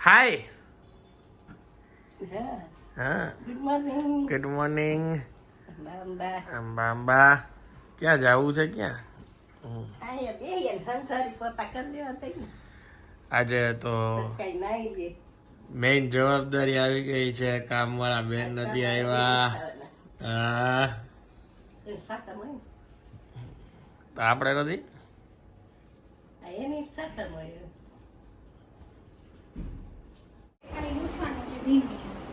હાય હા good morning good morning Amba Amba ક્યાં જવું છે ક્યાં? આજે તો મેઇન જવાબદારી આવી ગઈ છે. કામવાળા બેન નથી આવ્યા. હા. તો આપણે નથી? એની સાતમ હોય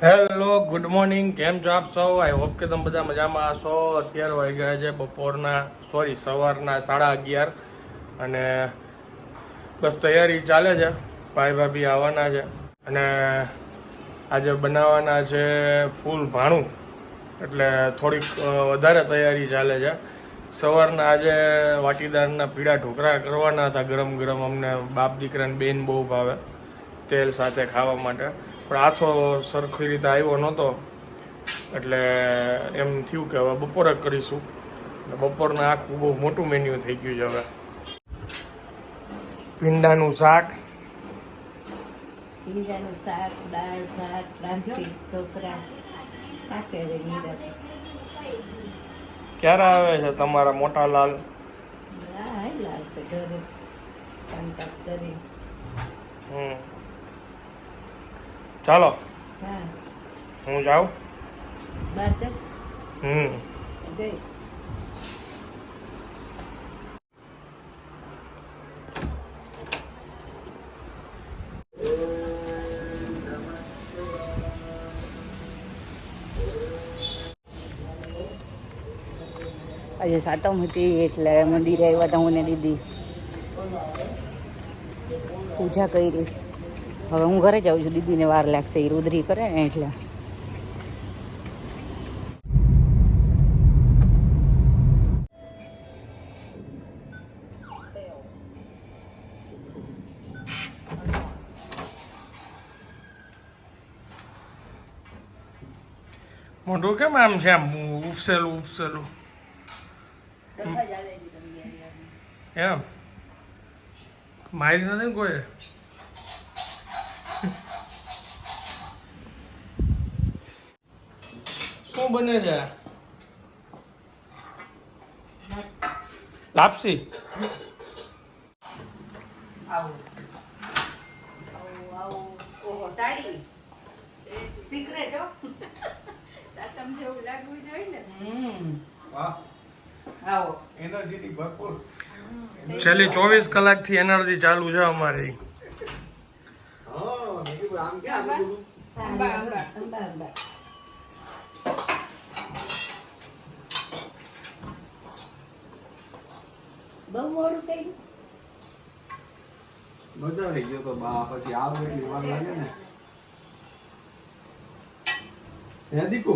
હેલો ગુડ મોર્નિંગ કેમ છો આપ સૌ? આઈ હોપ કે તમે બધા મજામાં હશો. અત્યારે વાગી ગયા છે બપોરના સોરી સવારના સાડા અગિયાર. અને બસ તૈયારી ચાલે છે. ભાઈ ભાભી આવવાના છે. અને આજે બનાવવાના છે ફૂલ ભાણું. એટલે થોડીક વધારે તૈયારી ચાલે છે. સવારના આજે વાટીદારના પીળા ઢોકળા કરવાના હતા. ગરમ ગરમ અમને બાપ દીકરાને બેન બહુ ભાવે. તેલ સાથે ખાવા માટે. પણ આછો સરખી રીતે આવ્યો નહોતો. એટલે એમ થયું કે હવે બપોરે કરીશું. બપોરના આખું બહુ મોટું મેન્યુ થઈ ગયું છે હવે. ભીંડાનું શાક. દાળ ભાત ઢોકળા ક્યારે આવે છે તમારા મોટા લાલ? ઘરે. હમ. ચાલો. હું. જાઉં? હમ. આજે સાતમ હતી એટલે મંદિરે આવ્યા હતા હું ને દીદી. પૂજા કરી. હવે હું ઘરે જાઉં છું. દીદીને વાર લાગશે એ રુદ્રી કરે ને એટલે. મોઢું કેમ આમ છે આમ ઉપસેલું ઉપસેલું? એમ? મારી નથી ને કોઈ? બને છે. લાપસી. આવું. આવું ઓહો સાડી. સિક્રેટ હો. સાતમ જેવું લાગવું જોઈએ ને. હમ. વાહ. આવો. એનર્જી ભરપૂર. છેલ્લી ચોવીસ કલાકથી એનર્જી ચાલુ છે અમારી. આંબા આંબા અંબા અંબા બહુ મોડું થઈ મજા આવી ગયો તો બા પછી આવે એટલી વાર લાગે ને. હે દીકુ?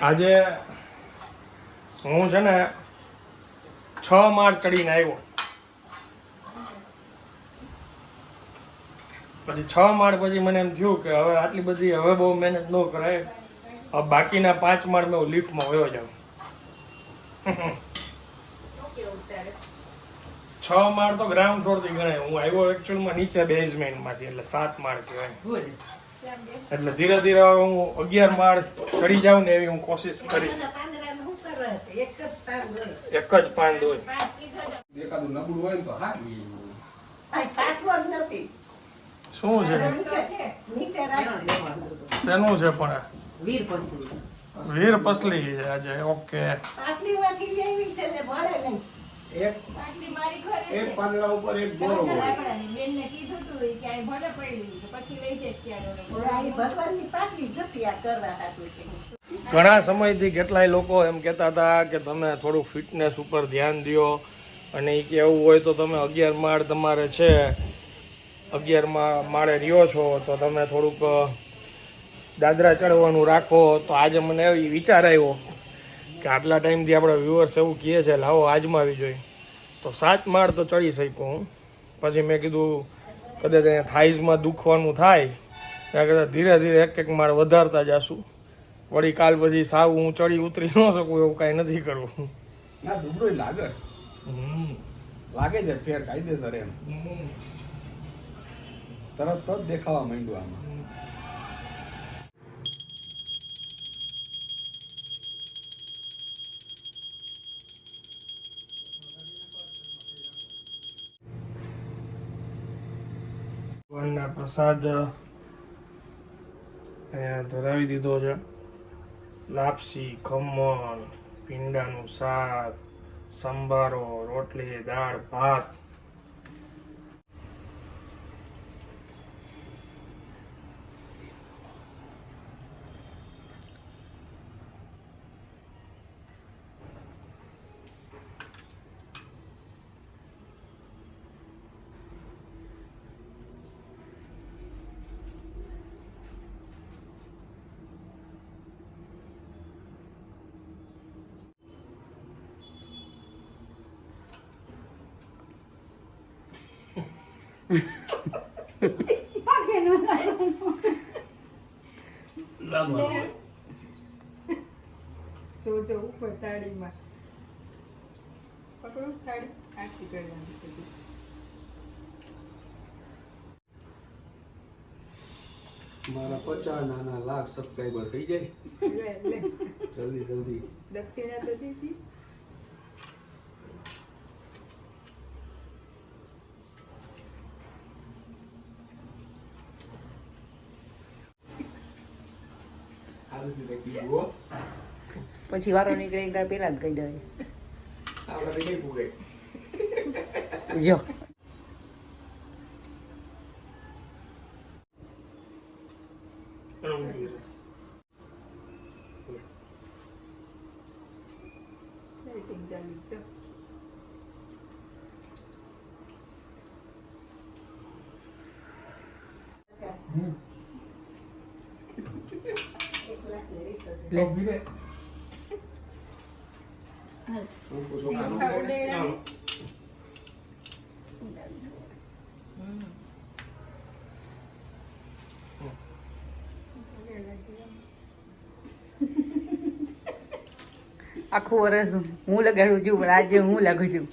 આજે હું છે ને છ માળ ચડીને આવ્યો. પછી છ માળ પછી મને એમ થયું કે હવે આટલી બધી હવે બહુ મહેનત ન કરાય. હવે બાકીના પાંચ માળ મેં લિફ્ટમાં વયો જાઉં. છ માળ તો ગ્રાઉન્ડ ફ્લોરથી ગણાય. હું આવ્યો એકચ્યુઅલમાં નીચે બેઝમેન્ટમાંથી એટલે સાત માળ કહેવાય. એટલે ધીરે ધીરે હું અગિયાર માળ ચડી જાઉં ને એવી હું કોશિશ કરીશ. એક જ પાંદ હોય. એક જ પાંદ હોય એકાદું નબળું હોય ને તો હારી. આ પાછો નથી. શું છે? શેનું છે પણ વીર પસલી વીર પસલી છે આજે ઓકે. આટલી વાટી લેવી છે ને ભળે નહીં એક આટલી મારી ઘરે એક પાંદડા ઉપર એક દોરો બેનને કીધું તું કે અહીં ભલે પડી પછી લઈ જાય ત્યારે ભગવાનની પાટલી જતી આ કરવા હાટું છે ઘણા સમયથી કેટલાય લોકો એમ કહેતા હતા કે તમે થોડુંક ફિટનેસ ઉપર ધ્યાન દો અને એ કે એવું હોય તો તમે અગિયાર માળ તમારે છે. અગિયાર મા- માળે રહ્યો છો તો તમે થોડુંક દાદરા ચડવાનું રાખો. તો આજે મને એવી વિચાર આવ્યો કે આટલા ટાઈમથી આપણા વ્યુઅર્સ એવું કહે છે લાવો આજમાવી જોઈએ તો સાત માળ તો ચડી શકું હું. પછી મેં કીધું કદાચ અહીંયા થાઈઝમાં દુખવાનું થાય. ત્યાં કદાચ ધીરે ધીરે એક એક માળ વધારતા જશું. વળી કાલ પછી સાવ હું ચડી ઉતરી ન શકું એવું કાંઈ નથી કરવું. ના લાગે હમ. લાગે છે ફેર કાયદેસર એમ. તરત જ દેખાવા માંડ્યું આમાં. ભગવાનના પ્રસાદ, અહીંયા ધરાવી દીધો છે. લાપસી, ખમણ, ભીંડાનું શાક, સંભારો, રોટલી, દાળ, ભાત. જો જો ઉપર થાળીમાં પકડો થાળી આરતી કરવાની બધી. મારા પચાસ નાના લાખ સબસ્ક્રાઈબર થઈ જાય. જલ્દી જલ્દી. દક્ષિણા તો દીધી સારું રીતે કીધું હો પછી વારો નીકળે એકદા પેલા જ કહી દે જો. લાઇટિંગ ચાલુ છે લે ચાલો આખું વરસ હું લગાડું છું પણ આજે હું લાગુ છું.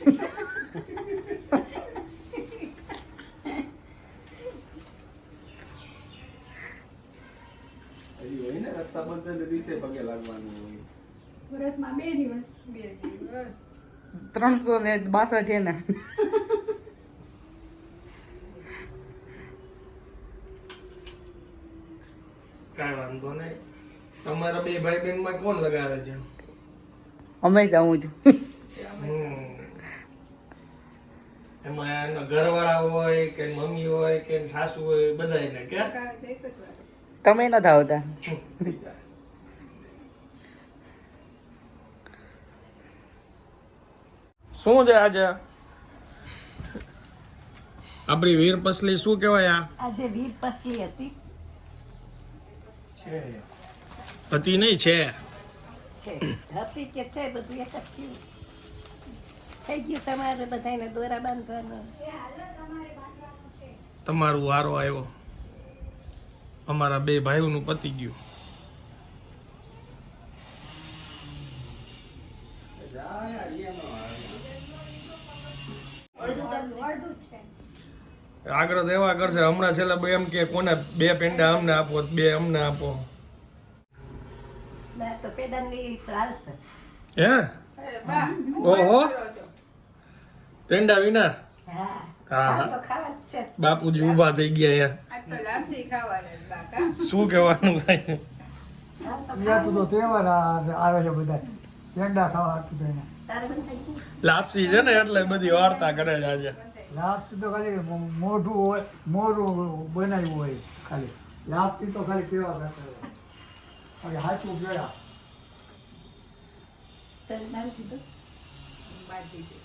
વર્ષમાં બે દિવસ. બે દિવસ. ત્રણસો ને બાસઠ એના કાંઈ વાંધો નહીં. તમારા બે ભાઈ બહેનમાં કોણ લગાવે છે? હંમેશા હું છું એમાં એના ઘરવાળા હોય કે મમ્મી હોય કે સાસુ હોય કે? જ વાર તમે નથી આવતા. શું છે આજે? આપણી વીર પસલી શું કહેવાય આ? આજે વીર પસલી હતી. હતી નહીં છે. છે. હતી કે છે બધું એક જ થઈ ગયું તમારે બધાને દોરા બાંધવાનું. તમારું વારો આવ્યો. અમારા બે ભાઈઓનું પતી ગયું. આગળ તો એવા કરશે. હમણાં છેલ્લા બે એમ કે કોને બે પેંડા અમને આપો બે અમને આપો. હે? ઓહો. પેંડા વિના? હા. હા, આ હા. તો ખાવા જ છે. બાપુજી ઊભા થઈ ગયા શું કહેવાનું થાય? લાપસી છે ને એટલે બધી વાર્તા કરે છે આજે. લાપસી તો ખાલી મોઢું હોય મોઢું બનાવ્યું હોય ખાલી. લાપસી તો ખાલી કેવા હોય. ખાલી હાચું બાંધી બાંધી દે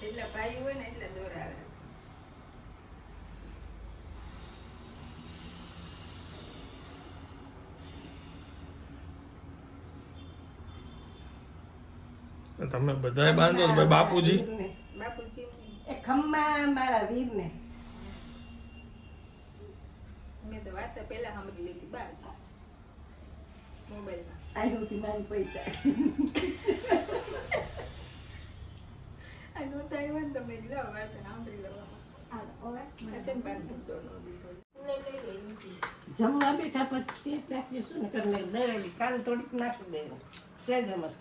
જેટલા ભાઈ હોય ને એટલે દોરા આવે તમે બધાય બાંધો ભાઈ બાપુજી. બાપુજી. ખમ્મા મારા વીરને. મેં તો વાત તો પહેલા સમજી લીધી બાર છે. મોબાઈલમાં. અહીંથી મારી પૈસા. આ નહોતા આવ્યા ને તમે લો વાર્તા સાંભળી લેવા જમવા બેઠા પછી તે ચાખીએ શું ને કરીને કાલ થોડીક નાખી દેવું. તે જમત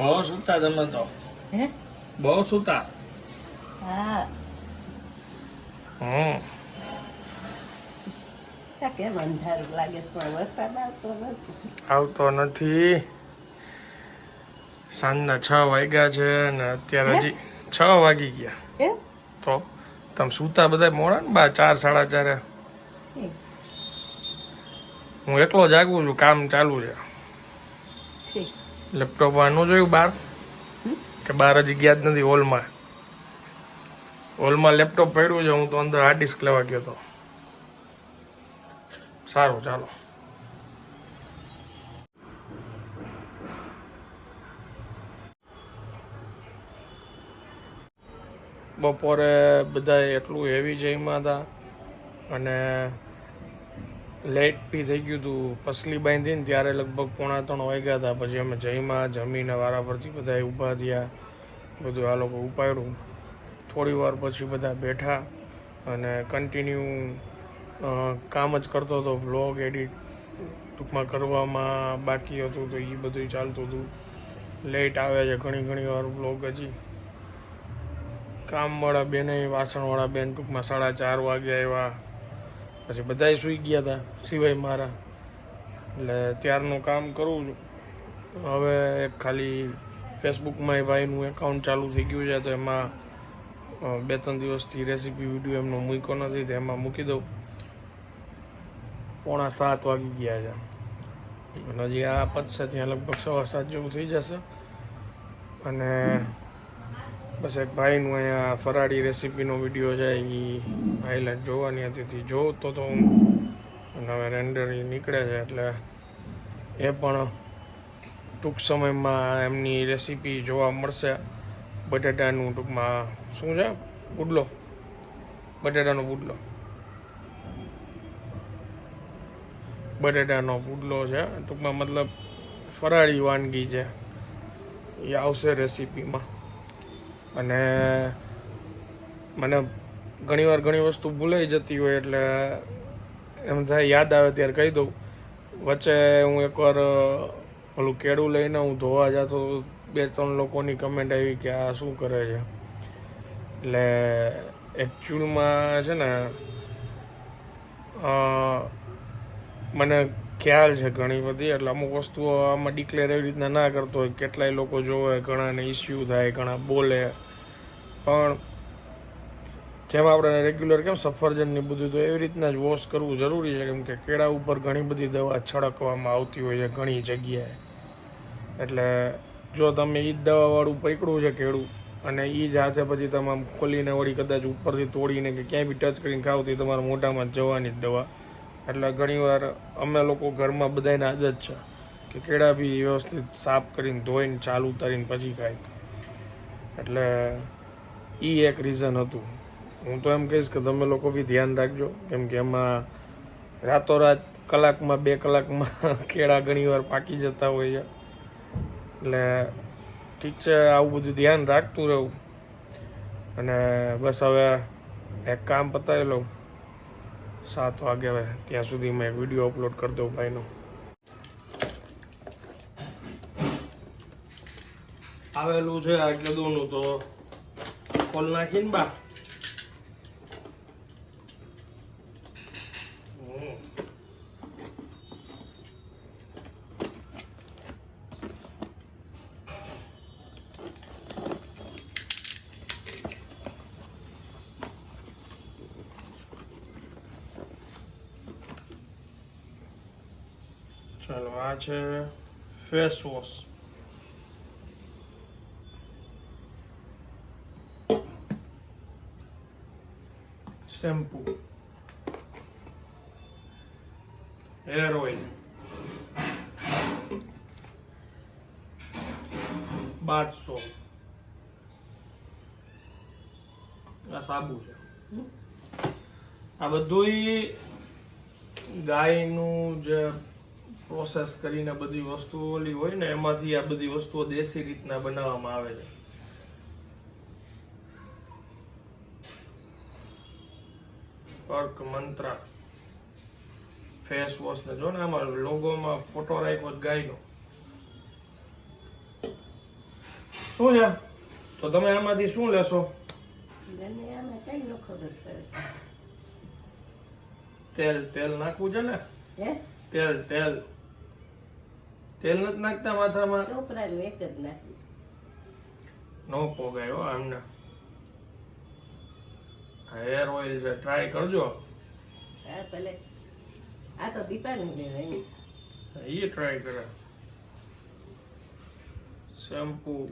બહુ સુતા તમે તો. હે? બહુ સુતા. હા. હમ. કેમ અંધારું લાગે પણ વરસાદ આવતો નથી. આવતો નથી. સાંજના છ વાગ્યા છે ને અત્યારે હજી છ વાગી ગયા. તો તમે સૂતા બધા મોડા ને? બા ચાર સાડા ચારે. હું. એકલો જાગું છું કામ ચાલુ છે. લેપટોપ આનું જોયું બાર? કે બહાર હજી ગયા જ નથી હોલમાં. હોલમાં લેપટોપ પડ્યું છે, હું તો અંદર હાર્ડ ડિસ્ક લેવા ગયો હતો સારું, ચાલો. બપોરે બધા એટલું હેવી જઈમાં હતા અને લેટ બી થઈ ગયું હતું પસલી બાંધીને ત્યારે લગભગ પોણા ત્રણ વાગ્યા હતા. પછી અમે જઈમાં જમીને, વારા પરથી બધા ઊભા થયા. બધું આ લોકો ઉપાડ્યું. થોડી વાર પછી બધા બેઠા અને કન્ટિન્યુ કામ જ કરતો હતો. બ્લોગ એડિટ ટૂંકમાં કરવામાં બાકી હતું તો એ બધું ચાલતું હતું. લેટ આવે છે ઘણી ઘણી વાર બ્લોગ હજી. કામવાળા બેને વાસણવાળા બેન ટૂંકમાં સાડા ચાર વાગે આવ્યા. પછી બધાય સૂઈ ગયા હતા સિવાય મારા. એટલે ત્યારનું કામ કરું છું. હવે એક ખાલી ફેસબુકમાં એ ભાઈનું એકાઉન્ટ ચાલુ થઈ ગયું છે, તો એમાં બે ત્રણ દિવસથી રેસીપી વીડિયો એમનો મૂક્યો નથી, તો એમાં મૂકી દઉં. પોણા સાત વાગી ગયા છે. અને હજી આ પતશે ત્યાં લગભગ સવા સાત જેવું થઈ જશે. અને બસ એક ભાઈનું અહીંયા ફરાળી રેસીપીનો વીડિયો છે એ હાઈલાઇટ જોવાની હતી. તે જોતો તો હું. અને હવે રેન્ડર એ નીકળે છે, એટલે એ પણ ટૂંક સમયમાં એમની રેસીપી જોવા મળશે. બટેટાનું ટૂંકમાં શું છે? પુડલો. બટેટાનો પુડલો. બટેટાનો પુડલો છે. ટૂંકમાં મતલબ ફરાળી વાનગી છે. એ આવશે રેસીપીમાં. અને મને ઘણીવાર ઘણી વસ્તુ ભૂલાઈ જતી હોય એટલે એમ થાય યાદ આવે ત્યારે કહી દઉં. વચ્ચે હું એકવાર ઓલું કેળું લઈને હું ધોવા જતો બે ત્રણ લોકોની કમેન્ટ આવી કે આ શું કરે છે? એટલે એકચ્યુઅલમાં છે ને મને ખ્યાલ છે ઘણી બધી, એટલે અમુક વસ્તુઓ આમાં ડિક્લેર એવી રીતના ના કરતો હોય, કેટલાય લોકો જોવે, ઘણાને ઇસ્યુ થાય, ઘણા બોલે. પણ જેમ આપણે રેગ્યુલર કેમ સફરજન ને બધું, તો એવી રીતના જ વોશ કરવું જરૂરી છે, કેમ કે કેળા ઉપર ઘણી બધી દવા છળકવામાં આવતી હોય છે ઘણી જગ્યાએ. એટલે જો તમે એ જ દવાવાળું પકડવું છે કેળું, અને એ જ હાથે પછી તમે ખોલીને વળી કદાચ ઉપરથી તોડીને કે ક્યાંય બી ટચ કરીને ખાવ તો તમારા મોઢામાં જવાની જ દવા. એટલે ઘણીવાર અમે લોકો ઘરમાં બધાને આદત છે કે કેળા બી વ્યવસ્થિત સાફ કરીને ધોઈને, ચાલુ ઉતારીને પછી ખાય. એટલે એ એક રીઝન હતું. હું તો એમ કહીશ કે તમે લોકો બી ધ્યાન રાખજો, કેમ કે એમાં રાતોરાત કલાકમાં બે કલાકમાં કેળા ઘણીવાર પાકી જતા હોય છે. એટલે ઠીક છે, આવું બધું ધ્યાન રાખતું રહું. અને બસ હવે એક કામ પતાવી લઉં. સાત વાગે હવે. ત્યાં સુધી મેં વીડિયો અપલોડ કરી દઉં ભાઈનો. આવેલું છે આટલે દૂરનું તો ખોલ નાખીને બા. Face wash shampoo hair oil bath soap આ સાબુ છે આ બધું ગાયનું જે પ્રોસેસ કરીને બધી વસ્તુઓ ઓલી હોય ને એમાંથી આ બધી વસ્તુઓ દેશી રીતના બનાવવામાં આવે છે. અર્ક મંત્રા ફેસ વોશ ને જો ને આમાં લોગોમાં ફોટો રાખ્યો ગાયનો. શું છે? તો તમે આમાંથી શું લેશો? તેલ તેલ નાખવું છે ને? તેલ તેલ. તેલ નથી નાખતા માથામાં? ચોપડાનું એક જ નાખીશ. નો પોગાય હો આમને. હેર ઓઇલ છે ટ્રાય કરજો. હા ભલે. આ તો દીપાનું લેવાય એ ટ્રાય કરે. શેમ્પુ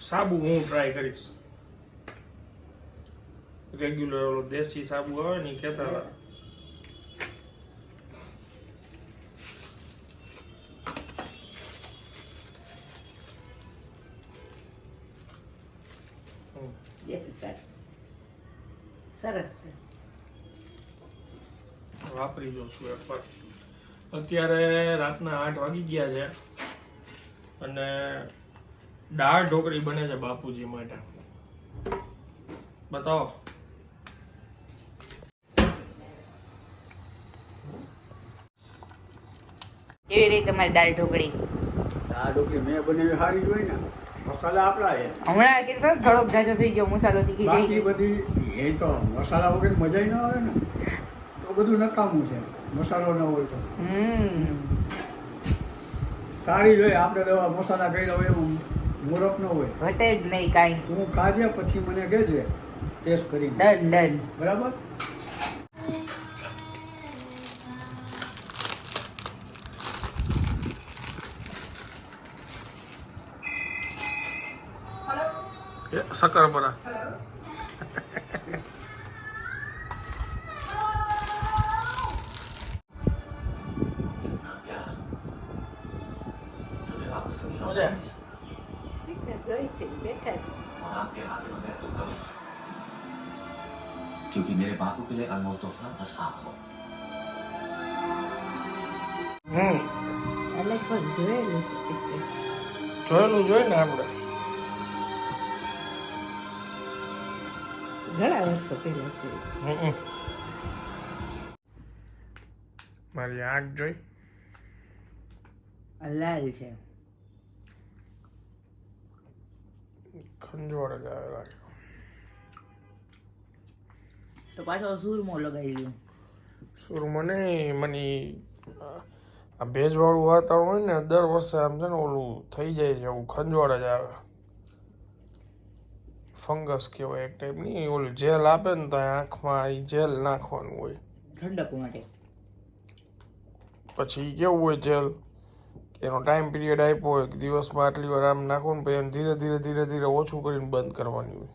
સાબુ હું ટ્રાય કરીશ. રેગ્યુલર ઓલો દેશી સાબુ આવે ને કહેતા હતા. જોશું એકવાર અત્યારે રાતના આઠ વાગી ગયા છે અને દાળ ઢોકળી બને છે બાપુજી માટે. બતાવો. કેવી રહી તમારી દાળ ઢોકળી? દાળ ઢોકળી મેં બનાવી સારી જોઈ ને. મસાલા આપણા એ હમણાં કીધું ને થોડોક જાજો થઈ ગયો મસાલો થી બાકી કીધી બધી એ તો મસાલા વગર મજા ન આવે ને. તો બધું નકામું છે. મસાલો ન હોય તો. હમ. સારી હોય આપણે દવા મસાલા કર્યા હોય એવું મોરપ ન હોય. ઘટે જ નહીં કાંઈ. તું ખાજે પછી મને કહેજે ટેસ્ટ કરી ડન ડન. બરાબર? શક્કરપરા જોયેલું છે. જોયેલું જોઈ ને આપણે. ઘણા વર્ષો પહેલા મારી આંખ જોઈ. લાલ છે. ખંજવાળ આવે તો પાછો સૂરમો લગાવી દઉં સુર નહીં મને આ ભેજવાળું વાતાવરણ હોય ને દર વર્ષે આમ છે ને ઓલું થઈ જાય છે એવું ખંજવાળ જ આવે. ફંગસ કહેવાય એક ટાઈપની ઓલું જેલ આપે ને તો આંખમાં એ જેલ નાખવાનું હોય. ઠંડક માટે. પછી કેવું હોય જેલ? એનો ટાઈમ પીરિયડ આપ્યો હોય કે દિવસમાં આટલી વાર આમ નાખો ને પછી ધીરે ધીરે ધીરે ધીરે ઓછું કરીને બંધ કરવાની હોય.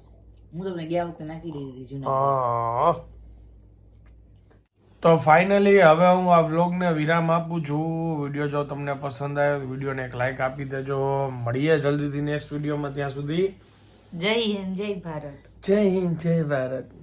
હું તમને ગયા વખતે નાખી દીધી હા. તો ફાઇનલી હવે હું આ વ્લોગને વિરામ આપું છું. વીડિયો જો તમને પસંદ આવ્યો વિડીયોને એક લાઈક આપી દેજો. મળીએ જલ્દીથી નેક્સ્ટ વિડીયોમાં ત્યાં સુધી. જય હિન્દ જય ભારત. જય હિન્દ જય ભારત.